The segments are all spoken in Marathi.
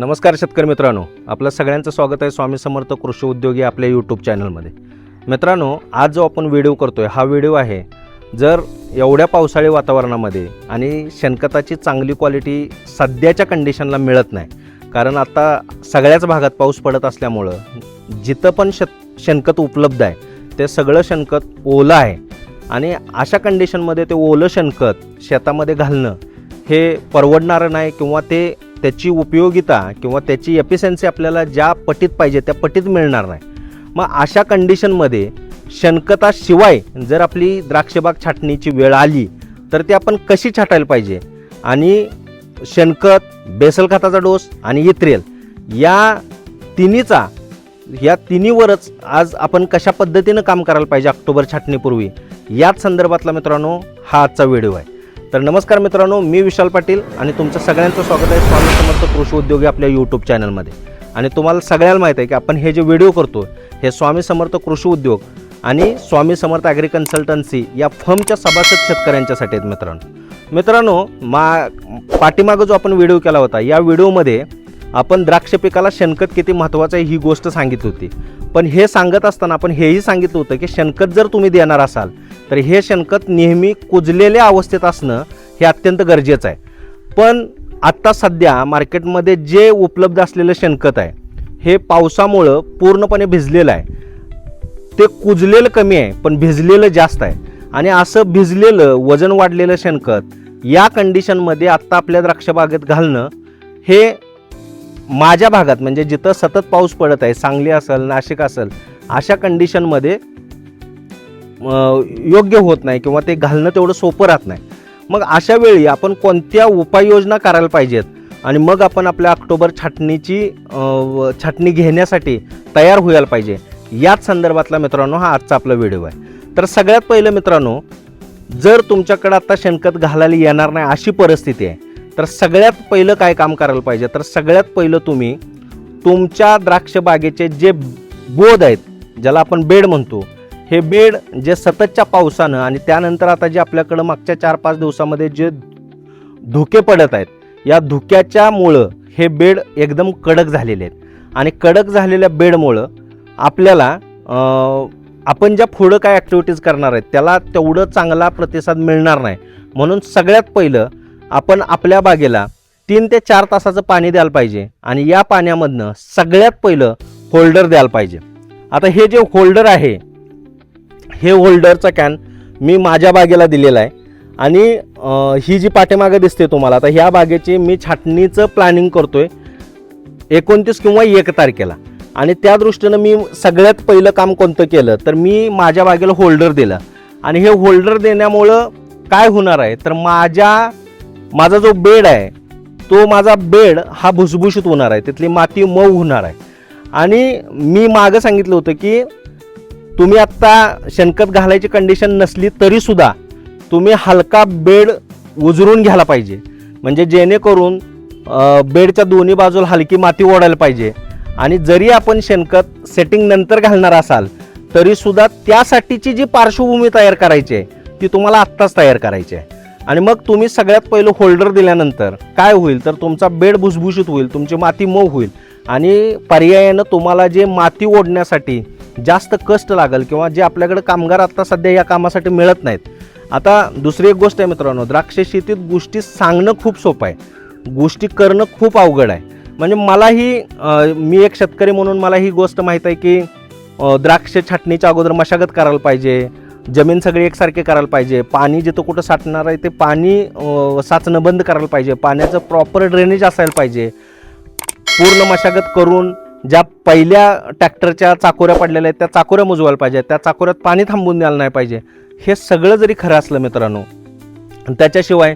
नमस्कार शेतकरी मित्रांनो. आपलं सगळ्यांचं स्वागत आहे स्वामी समर्थ कृषी उद्योगी आपल्या यूट्यूब चॅनलमध्ये मित्रांनो आज जो आपण व्हिडिओ करतोय हा व्हिडिओ आहे जर एवढ्या पावसाळी वातावरणामध्ये आणि शेणखताची चांगली क्वालिटी सध्याच्या कंडिशनला मिळत नाही कारण आता सगळ्याच भागात पाऊस पडत असल्यामुळं जिथं पण शेत शेणखत उपलब्ध आहे ते सगळं शेणखत ओलं आहे. आणि अशा कंडिशनमध्ये ते ओलं शेणखत शेतामध्ये घालणं हे परवडणारं नाही किंवा ते त्याची उपयोगिता किंवा त्याची एफिशियन्सी आपल्याला ज्या पटीत पाहिजे त्या पटीत मिळणार नाही. मग अशा कंडिशनमध्ये शेणखताशिवाय जर आपली द्राक्षबाग छाटणीची वेळ आली तर ती आपण कशी छाटायला पाहिजे? आणि शेणखत बेसल खताचा डोस आणि इत्रेल या तिन्हीचा या तिन्हीवरच आज आपण कशा पद्धतीनं काम करायला पाहिजे ऑक्टोबर छाटणीपूर्वी? याच संदर्भातला मित्रांनो हा आजचा व्हिडिओ आहे. तर नमस्कार मित्रांनो मी विशाल पाटील आणि तुमचं सगळ्यांचं स्वागत आहे स्वामी समर्थ कृषी उद्योगी आपल्या यूट्यूब चॅनलमध्ये आणि तुम्हाला सगळ्याला माहीत आहे की आपण हे जे व्हिडिओ करतो हे स्वामी समर्थ कृषी उद्योग आणि स्वामी समर्थ ॲग्री कन्सल्टन्सी या फर्मच्या सभासद शेतकऱ्यांच्यासाठी आहेत मित्रांनो. मित्रांनो मा पाठीमागं जो आपण व्हिडिओ केला होता या व्हिडिओमध्ये आपण द्राक्ष पिकाला शेणखत किती महत्त्वाचं आहे ही गोष्ट सांगितली होती. पण हे सांगत असताना आपण हेही सांगितलं होतं की शेणखत जर तुम्ही देणार असाल तर हे शेणखत नेहमी कुजलेल्या अवस्थेत असणं हे अत्यंत गरजेचं आहे. पण आत्ता सध्या मार्केटमध्ये जे उपलब्ध असलेलं शेणखत आहे हे पावसामुळं पूर्णपणे भिजलेलं आहे. ते कुजलेलं कमी आहे पण भिजलेलं जास्त आहे. आणि असं भिजलेलं वजन वाढलेलं शेणखत या कंडिशनमध्ये आत्ता आपल्या द्राक्षबागेत घालणं हे माझ्या भागात म्हणजे जिथं सतत पाऊस पडत आहे सांगली असेल नाशिक असेल अशा कंडिशनमध्ये योग्य होत नाही किंवा ते घालणं तेवढं सोपं राहत नाही. मग अशा वेळी आपण कोणत्या उपाययोजना करायला पाहिजेत? आणि मग आपण आपल्या ऑक्टोबर छाटणीची छाटणी घेण्यासाठी तयार व्हायला पाहिजे. याच संदर्भातला मित्रांनो हा आजचा आपला व्हिडिओ आहे. तर सगळ्यात पहिलं मित्रांनो जर तुमच्याकडे आता शेणखत घालायला येणार नाही अशी परिस्थिती आहे तर सगळ्यात पहिलं काय काम करायला पाहिजे? तर सगळ्यात पहिलं तुम्ही तुमच्या द्राक्ष बागेचे जे बोध आहेत ज्याला आपण बेड म्हणतो हे बेड जे सततच्या पावसानं आणि त्यानंतर आता जे आपल्याकडं मागच्या चार पाच दिवसामध्ये जे धुके पडत आहेत या धुक्याच्यामुळं हे बेड एकदम कडक झालेले आहेत. आणि कडक झालेल्या बेडमुळं आपल्याला आपण ज्या पुढं काय ॲक्टिव्हिटीज करणार आहेत त्याला तेवढं चांगला प्रतिसाद मिळणार नाही. म्हणून सगळ्यात पहिलं आपण आपल्या बागेला तीन ते चार तासाचं पाणी द्यायला पाहिजे आणि या पाण्यामधनं सगळ्यात पहिलं होल्डर द्यायला पाहिजे. आता हे जे होल्डर आहे हे होल्डरचा कॅन मी माझ्या बागेला दिलेला आहे. आणि ही जी पाठीमागं दिसते तुम्हाला आता ह्या बागेची मी छाटणीचं प्लॅनिंग करतो आहे एकोणतीस किंवा एक तारखेला. आणि त्या दृष्टीनं मी सगळ्यात पहिलं काम कोणतं केलं तर मी माझ्या बागेला होल्डर दिलं. आणि हे होल्डर देण्यामुळं काय होणार आहे तर माझ्या माझा जो बेड आहे तो माझा बेड हा भुसभुशीत होणार आहे. तिथली माती मऊ होणार आहे. आणि मी मागं सांगितलं होतं की तुम्ही आत्ता शेणखत घालायची कंडिशन नसली तरीसुद्धा तुम्ही हलका बेड उजरून घ्यायला पाहिजे. म्हणजे जेणेकरून बेडच्या दोन्ही बाजूला हलकी माती ओढायला पाहिजे. आणि जरी आपण शेणखत सेटिंग नंतर घालणार असाल तरीसुद्धा त्यासाठीची जी पार्श्वभूमी तयार करायची आहे ती तुम्हाला आत्ताच तयार करायची आहे. आणि मग तुम्ही सगळ्यात पहिलं होल्डर दिल्यानंतर काय होईल? तर तुमचा बेड भुसभुशीत होईल तुमची माती मऊ होईल. आणि पर्यायानं तुम्हाला जे माती ओढण्यासाठी जास्त कष्ट लागेल किंवा जे आपल्याकडे कामगार आता सध्या या कामासाठी मिळत नाहीत. आता दुसरी एक गोष्ट आहे मित्रांनो द्राक्ष शेतीत गोष्टी सांगणं खूप सोपं आहे. गोष्टी करणं खूप अवघड आहे. म्हणजे मलाही मी एक शेतकरी म्हणून मला ही गोष्ट माहीत आहे की द्राक्ष छाटणीच्या अगोदर मशागत करायला पाहिजे जमीन सगळी एकसारखी करायला पाहिजे. पाणी जिथं कुठं साठणार आहे ते पाणी साचणं बंद करायला पाहिजे. पाण्याचं प्रॉपर ड्रेनेज असायला पाहिजे. पूर्ण मशागत करून ज्या पहिल्या ट्रॅक्टरच्या चाकोऱ्या पडलेल्या आहेत त्या चाकोऱ्या मुजवायला पाहिजे. त्या चाकोऱ्यात पाणी थांबून द्यायला नाही पाहिजे. हे सगळं जरी खरं असलं मित्रांनो त्याच्याशिवाय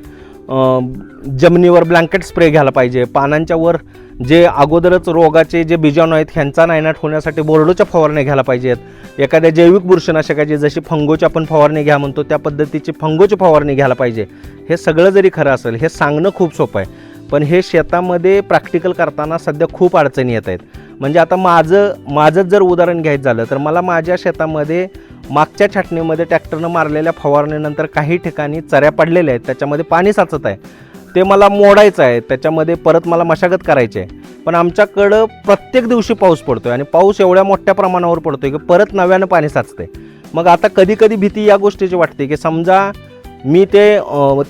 जमिनीवर ब्लँकेट स्प्रे घ्यायला पाहिजे. पानांच्या वर जे अगोदरच रोगाचे जे बीजाणू आहेत ह्यांचा नायनाट होण्यासाठी बोर्डोच्या फवारण्या घ्यायला पाहिजेत एखाद्या जैविक बुरशीनाशकाची जशी फंगोची आपण फवारणी घ्या म्हणतो त्या पद्धतीची फंगोची फवारणी घ्यायला पाहिजे. हे सगळं जरी खरं असेल हे सांगणं खूप सोपं आहे. पण हे शेतामध्ये प्रॅक्टिकल करताना सध्या खूप अडचणी येत आहेत. म्हणजे आता माझं माझंच जर उदाहरण घ्यायचं झालं तर मला माझ्या शेतामध्ये मागच्या छाटणीमध्ये ट्रॅक्टरनं मारलेल्या फवारणीनंतर काही ठिकाणी चऱ्या पडलेल्या आहेत त्याच्यामध्ये पाणी साचत आहे. ते मला मोडायचं आहे त्याच्यामध्ये परत मला मशागत करायची आहे. पण आमच्याकडं प्रत्येक दिवशी पाऊस पडतोय आणि पाऊस एवढ्या मोठ्या प्रमाणावर पडतोय की परत नव्यानं पाणी साचते मग आता कधी कधी भीती या गोष्टीची वाटते की समजा मी ते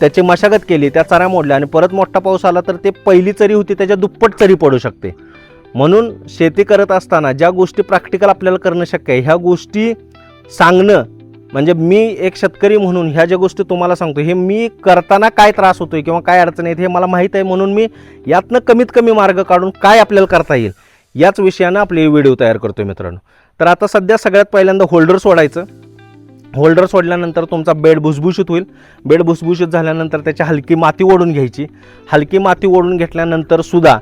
त्याची मशागत केली त्या चरा मोडल्या आणि परत मोठा पाऊस आला तर ते पहिली चरी होती त्याच्या दुप्पट चरी पडू शकते. म्हणून शेती करत असताना ज्या गोष्टी प्रॅक्टिकल आपल्याला करणं शक्य आहे ह्या गोष्टी सांगणं म्हणजे मी एक शेतकरी म्हणून ह्या ज्या गोष्टी तुम्हाला सांगतो हे मी करताना काय त्रास होतोय किंवा काय अडचण आहेत हे मला माहीत आहे म्हणून मी यातनं कमीत कमी मार्ग काढून काय आपल्याला करता येईल याच विषयानं आपले व्हिडिओ तयार करतो मित्रांनो. तर आता सध्या सगळ्यात पहिल्यांदा होल्डर सोडायचं. होल्डर सोडल्यानंतर तुमचा बेड भुसभुशीत होईल. बेड भुसभुशीत झाल्यानंतर त्याची हलकी माती ओढून घ्यायची. हलकी माती ओढून घेतल्यानंतर सुद्धा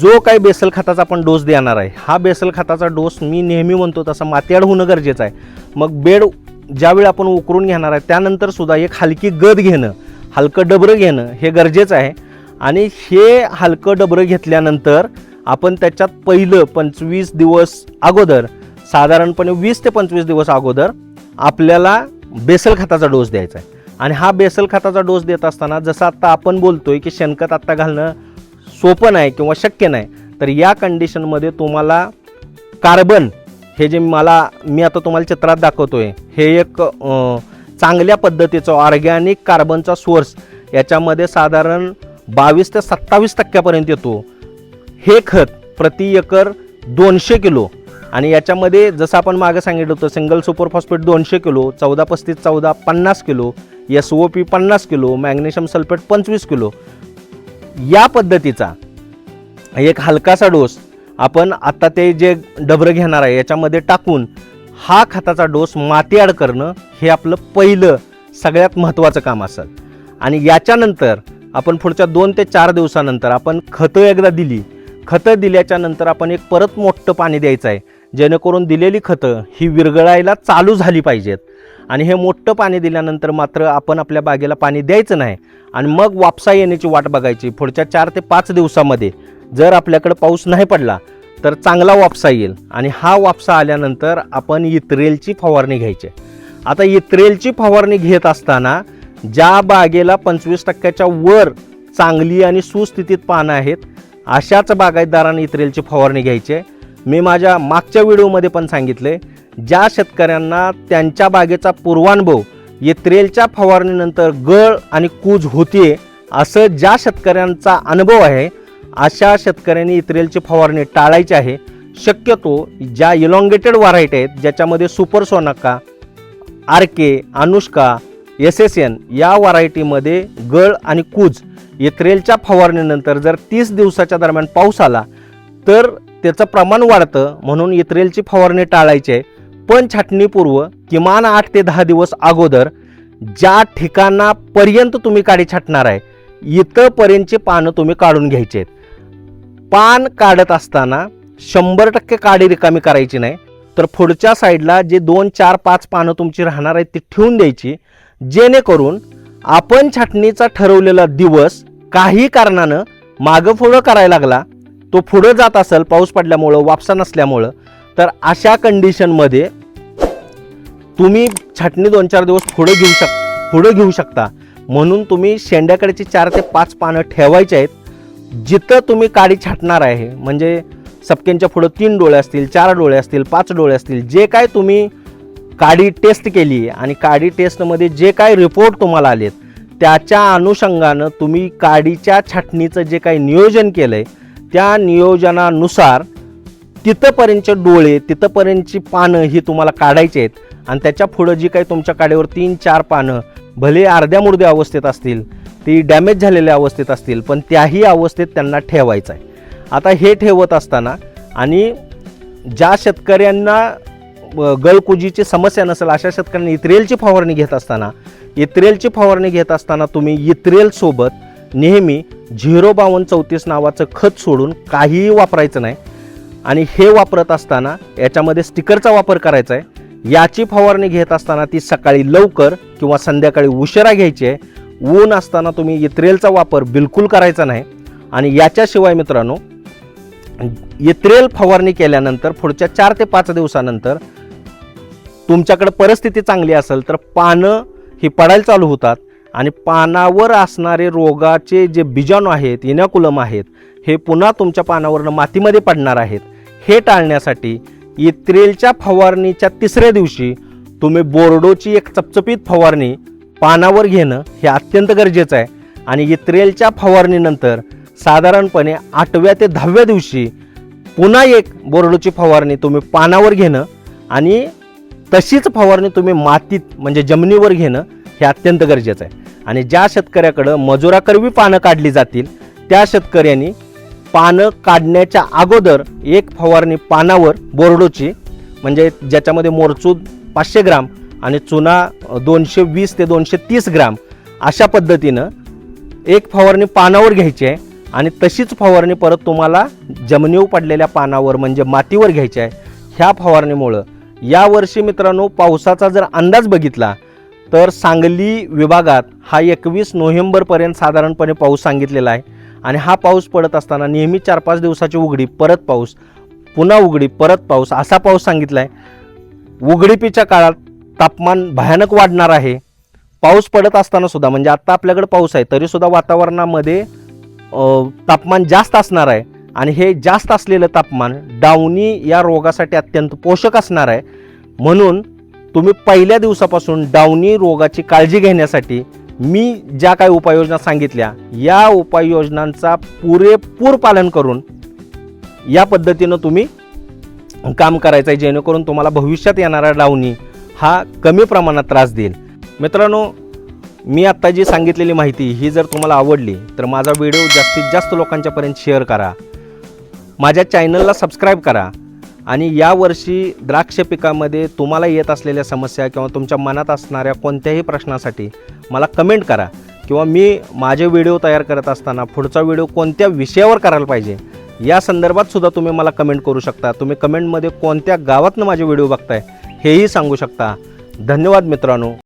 जो काही बेसल खताचा आपण डोस देणार आहे हा बेसल खताचा डोस मी नेहमी म्हणतो तसा मातीआड होणं गरजेचं आहे. मग बेड ज्यावेळी आपण उकरून घेणार आहे त्यानंतर सुद्धा एक हलकी गद घेणं हलकं डबरं घेणं हे गरजेचं आहे. आणि हे हलकं डबरं घेतल्यानंतर आपण त्याच्यात पहिलं पंचवीस दिवस अगोदर साधारणपणे वीस ते पंचवीस दिवस अगोदर आपल्याला बेसल खताचा डोस द्यायचा आहे. आणि हा बेसल खताचा डोस देत असताना जसं आत्ता आपण बोलतोय की शेणखत आत्ता घालणं सोपं नाही किंवा शक्य नाही तर या कंडिशनमध्ये तुम्हाला कार्बन हे जे मला मी आता तुम्हाला चित्रात दाखवतोय हे एक चांगल्या पद्धतीचं ऑर्गॅनिक कार्बनचा सोर्स याच्यामध्ये साधारण बावीस ते सत्तावीस टक्क्यापर्यंत येतो. हे खत प्रति एकर दोनशे किलो आणि याच्यामध्ये जसं आपण मागे सांगितलं होतं सिंगल सुपर फॉस्फेट दोनशे किलो चौदा पस्तीस चौदा पन्नास किलो एस ओ पी पन्नास किलो मॅग्नेशियम सल्फेट पंचवीस किलो. या पद्धतीचा एक हलकासा डोस आपण आत्ता ते जे डबरं घेणार आहे याच्यामध्ये टाकून हा खताचा डोस मातीआड करणं हे आपलं पहिलं सगळ्यात महत्त्वाचं काम असेल. आणि याच्यानंतर आपण पुढच्या दोन ते चार दिवसानंतर आपण खतं एकदा दिली. खतं दिल्याच्या नंतर आपण एक परत मोठं पाणी द्यायचं आहे. जेणेकरून दिलेली खतं ही विरघळायला चालू झाली पाहिजेत. आणि हे मोठं पाणी दिल्यानंतर मात्र आपण आपल्या बागेला पाणी द्यायचं नाही. आणि मग वापसा येण्याची वाट बघायची. पुढच्या चार ते पाच दिवसामध्ये जर आपल्याकडं पाऊस नाही पडला तर चांगला वापसा येईल. आणि हा वापसा आल्यानंतर आपण इत्रेलची फवारणी घ्यायची. आता इत्रेलची फवारणी घेत असताना ज्या बागेला पंचवीस टक्क्याच्या वर चांगली आणि सुस्थितीत पानं आहेत अशाच बागायतदारांनी इत्रेलची फवारणी घ्यायची. आहे मी माझ्या मागच्या व्हिडिओमध्ये पण सांगितले ज्या शेतकऱ्यांना त्यांच्या बागेचा पूर्वानुभव इत्रेलच्या फवारणीनंतर गळ आणि कूज होतीये असं ज्या शेतकऱ्यांचा अनुभव आहे अशा शेतकऱ्यांनी इत्रेलची फवारणी टाळायची आहे. शक्यतो ज्या इलॉंगेटेड व्हरायटी आहेत ज्याच्यामध्ये super Sonaka R K Anushka S S N या व्हरायटीमध्ये गळ आणि कूज इत्रेलच्या फवारणीनंतर जर तीस दिवसाच्या दरम्यान पाऊस आला तर त्याचं प्रमाण वाढतं म्हणून इत्रेलची फवारणी टाळायची आहे. पण छाटणीपूर्व किमान आठ ते दहा दिवस अगोदर ज्या ठिकाणापर्यंत तुम्ही काडी छाटणार आहे इथंपर्यंतची पानं तुम्ही काढून घ्यायची आहेत. पान काढत असताना शंभर टक्के काडी रिकामी करायची नाही तर पुढच्या साईडला जे दोन चार पाच पानं तुमची राहणार आहेत ती ठेवून द्यायची जेणेकरून आपण छाटणीचा ठरवलेला दिवस काही कारणानं मागं पुढं करायला लागला तो पुढं जात असेल पाऊस पडल्यामुळं वापसा नसल्यामुळं तर अशा कंडिशनमध्ये तुम्ही छाटणी दोन चार दिवस पुढे घेऊ शक पुढं घेऊ शकता. म्हणून तुम्ही शेंड्याकडची चार ते पाच पानं ठेवायची आहेत जिथं तुम्ही काडी छाटणार आहे म्हणजे सपकेंच्या पुढं तीन डोळे असतील चार डोळे असतील पाच डोळे असतील जे काय तुम्ही काडी टेस्ट केली आणि काडी टेस्टमध्ये जे काय रिपोर्ट तुम्हाला आलेत त्याच्या अनुषंगानं तुम्ही काडीच्या छाटणीचं जे काही नियोजन केलं आहे त्या नियोजनानुसार तिथंपर्यंतचे डोळे तिथंपर्यंतची पानं ही तुम्हाला काढायची आहेत. आणि त्याच्या पुढं जी काही तुमच्या काडीवर तीन चार पानं भले अर्ध्या मुर्ध्या अवस्थेत असतील ती डॅमेज झालेल्या अवस्थेत असतील पण त्याही अवस्थेत त्यांना ठेवायचं आहे. आता हे ठेवत असताना आणि ज्या शेतकऱ्यांना गळकुजीची समस्या नसेल अशा शेतकऱ्यांनी इत्रेलची फवारणी घेत असताना इत्रेलची फवारणी घेत असताना तुम्ही इत्रेलसोबत नेहमी झिरो बावन्न चौतीस नावाचं खत सोडून काहीही वापरायचं नाही. आणि हे वापरत असताना याच्यामध्ये स्टिकरचा वापर करायचा आहे. याची फवारणी घेत असताना ती सकाळी लवकर किंवा संध्याकाळी उशिरा घ्यायची आहे. ऊन असताना तुम्ही इत्रेलचा वापर बिलकुल करायचा नाही. आणि याच्याशिवाय मित्रांनो इत्रेल फवारणी केल्यानंतर पुढच्या चार ते पाच दिवसानंतर तुमच्याकडे परिस्थिती चांगली असेल तर पानं ही पडायला चालू होतात. आणि पानावर असणारे रोगाचे जे बीजाणू आहेत इनॅकुलम आहेत हे पुन्हा तुमच्या पानावरनं मातीमध्ये पडणार आहेत. हे टाळण्यासाठी इत्रेलच्या फवारणीच्या तिसऱ्या दिवशी तुम्ही बोर्डोची एक चपचपीत फवारणी पानावर घेणं हे अत्यंत गरजेचं आहे. आणि इत्रेलच्या फवारणीनंतर साधारणपणे आठव्या ते दहाव्या दिवशी पुन्हा एक बोर्डोची फवारणी तुम्ही पानावर घेणं आणि तशीच फवारणी तुम्ही मातीत म्हणजे जमिनीवर घेणं हे अत्यंत गरजेचं आहे. आणि ज्या शेतकऱ्याकडं मजुराकरवी पानं काढली जातील त्या शेतकऱ्यांनी पानं काढण्याच्या अगोदर एक फवारणी पानावर बोर्डोची म्हणजे ज्याच्यामध्ये मोरचूद पाचशे ग्राम आणि चुना दोनशे वीस ते दोनशे तीस ग्राम अशा पद्धतीनं एक फवारणी पानावर घ्यायची आहे आणि तशीच फवारणी परत तुम्हाला जमिनीवर पडलेल्या पानावर म्हणजे मातीवर घ्यायची आहे. ह्या फवारणीमुळं. यावर्षी मित्रांनो पावसाचा जर अंदाज बघितला तर सांगली विभागात हा एकवीस नोव्हेंबरपर्यंत साधारणपणे पाऊस सांगितलेला आहे. आणि हा पाऊस पडत असताना नेहमी चार पाच दिवसाची उघडी परत पाऊस पुन्हा उघडी परत पाऊस असा पाऊस सांगितला आहे उघडीपीच्या काळात तापमान भयानक वाढणार आहे. पाऊस पडत असताना सुद्धा म्हणजे आत्ता आपल्याकडे पाऊस आहे तरीसुद्धा वातावरणामध्ये तापमान जास्त असणार आहे. आणि हे जास्त असलेलं तापमान डावणी या रोगासाठी अत्यंत पोषक असणार आहे. म्हणून तुम्ही पहिल्या दिवसापासून डावणी रोगाची काळजी घेण्यासाठी मी ज्या काही उपाययोजना सांगितल्या या उपाययोजनांचा पुरेपूर पालन करून या पद्धतीनं तुम्ही काम करायचं आहे जेणेकरून तुम्हाला भविष्यात येणारा डावणी हा कमी प्रमाणात त्रास देईल. मित्रांनो मी आत्ता जी सांगितलेली माहिती ही जर तुम्हाला आवडली तर माझा व्हिडिओ जास्तीत जास्त लोकांच्यापर्यंत शेअर करा. माझ्या चॅनलला सबस्क्राईब करा आणि यावर्षी द्राक्ष पिकामध्ये तुम्हाला येत असलेल्या समस्या किंवा तुमच्या मनात असणाऱ्या कोणत्याही प्रश्नासाठी मला कमेंट करा किंवा मी माझे व्हिडिओ तयार करत असताना पुढचा व्हिडिओ कोणत्या विषयावर करायला पाहिजे या संदर्भात सुद्धा तुम्ही मला कमेंट करू शकता. तुम्ही कमेंटमध्ये कोणत्या गावातनं माझे व्हिडिओ बघताय हेही सांगू शकता. धन्यवाद मित्रांनो.